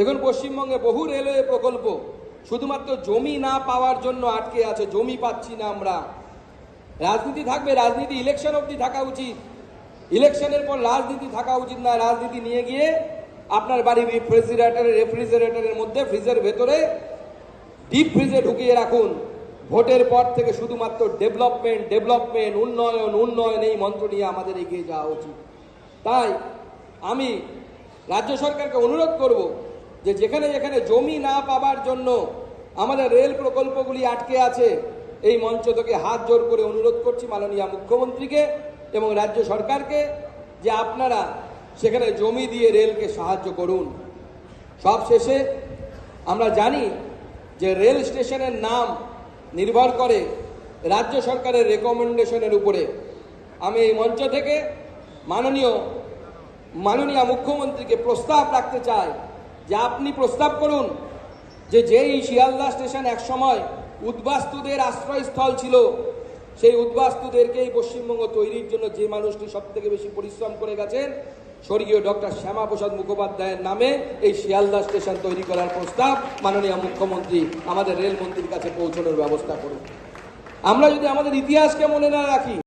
দেখুন, পশ্চিমবঙ্গে বহু রেলওয়ে প্রকল্প, শুধুমাত্র জমি না পাওয়ার জন্য আটকে আছে, জমি পাচ্ছি না আমরা। রাজনীতি থাকবে, রাজনীতি ইলেকশন অবধি থাকা উচিত। ইলেকশনের পর রাজনীতি থাকা উচিত না, রাজনীতি নিয়ে গিয়ে আপনার বাড়ির রেফ্রিজারেটরের রেফ্রিজারেটরের মধ্যে ফ্রিজের ভেতরে ডিপ ফ্রিজে ঢুকিয়ে রাখুন। ভোটের পর থেকে শুধুমাত্র ডেভেলপমেন্ট ডেভেলপমেন্ট উন্নয়ন উন্নয়ন এই মন্ত্র নিয়ে আমাদের এগিয়ে যাওয়া উচিত। তাই আমি রাজ্য সরকারকে অনুরোধ করব যে যেখানে যেখানে জমি না পাবার জন্য আমাদের রেল প্রকল্পগুলি আটকে আছে, এই মঞ্চ থেকে হাত জোর করে অনুরোধ করছি মাননীয় মুখ্যমন্ত্রীকে এবং রাজ্য সরকারকে যে আপনারা সেখানে জমি দিয়ে রেলকে সাহায্য করুন। সব শেষে আমরা জানি যে রেল স্টেশনের নাম নির্ভর করে রাজ্য সরকারের রেকমেন্ডেশনের উপরে। আমি এই মঞ্চ থেকে মাননীয় মাননীয় মুখ্যমন্ত্রীকে প্রস্তাব রাখতে চাই। যে আপনি প্রস্তাব করুন যে যেই শিয়ালদা স্টেশন একসময় উদ্বাস্তুদের আশ্রয়স্থল ছিল, সেই উদ্বাস্তুদেরকেই পশ্চিমবঙ্গ তৈরির জন্য যে মানুষটি সব থেকে বেশি পরিশ্রম করে গেছেন, স্বর্গীয় ডক্টর শ্যামাপ্রসাদ মুখোপাধ্যায়ের নামে এই শিয়ালদা স্টেশন তৈরি করার প্রস্তাব মাননীয় মুখ্যমন্ত্রী, আমাদের রেলমন্ত্রীর কাছে পৌঁছানোর ব্যবস্থা করুন। আমরা যদি আমাদের ইতিহাসকে মনে না রাখি